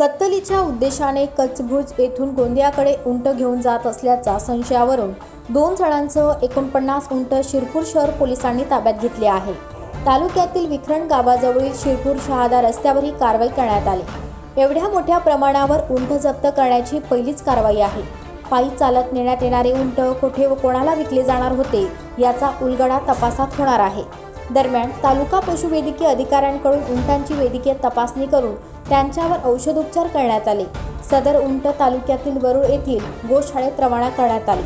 कत्तलीच्या उद्देशाने कचभुज येथून गोंदियाकडे उंट घेऊन जात असल्याचा संशयावरून दोन जणांसह एकोणपन्नास उंट शिरपूर शहर पोलिसांनी ताब्यात घेतले आहे. तालुक्यातील विखरण गावाजवळील शिरपूर शहादा रस्त्यावर ही कारवाई करण्यात आली. एवढ्या मोठ्या प्रमाणावर उंट जप्त करण्याची पहिलीच कारवाई आहे. पायी चालत नेण्यात येणारे उंट कुठे व कोणाला विकले जाणार होते याचा उलगडा तपासात होणार आहे. दरम्यान तालुका पशुवैद्यकीय अधिकाऱ्यांकडून उंटांची वैद्यकीय तपासणी करून त्यांच्यावर औषधोपचार करण्यात आले. सदर उंट तालुक्यातील वरुळ येथील गोशाळेत रवाना करण्यात आली.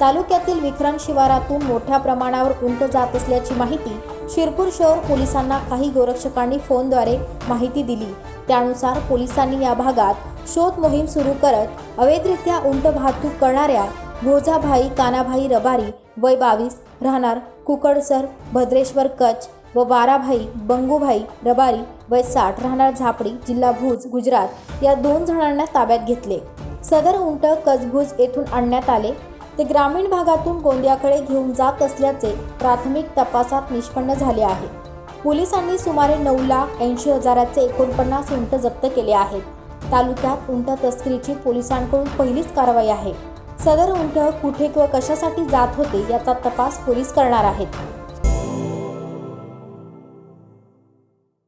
तालुक्यातील विक्रांत शिवारातून मोठ्या प्रमाणावर उंट जात असल्याची माहिती शिरपूर शहर पोलिसांना काही गोरक्षकांनी फोनद्वारे माहिती दिली. त्यानुसार पोलिसांनी या भागात शोध मोहीम सुरू करत अवैधरित्या उंट वाहतूक करणाऱ्या भोजाभाई कानाभाई रबारी वय बावीस राहणार कुकडसर भद्रेश्वर कच्छ व बाराभाई बंगूभाई रबारी वय साठ राहणार झापडी जिल्हा भुज गुजरात. या दोन जणांना ताब्यात घेतले. सदर उंट कचभुज येथून आणण्यात आले. ते ग्रामीण भागातून गोंदियाकडे घेऊन जात असल्याचे प्राथमिक तपासात निष्पन्न झाले आहे. पोलिसांनी सुमारे नऊ लाख ऐंशी हजाराचे एकोणपन्नास उंट जप्त केले आहेत. तालुक्यात उंट तस्करीची पोलिसांकडून पहिलीच कारवाई आहे. सदर उंट कुठे किंवा कशासाठी जात होते याचा तपास पोलीस करणार आहेत.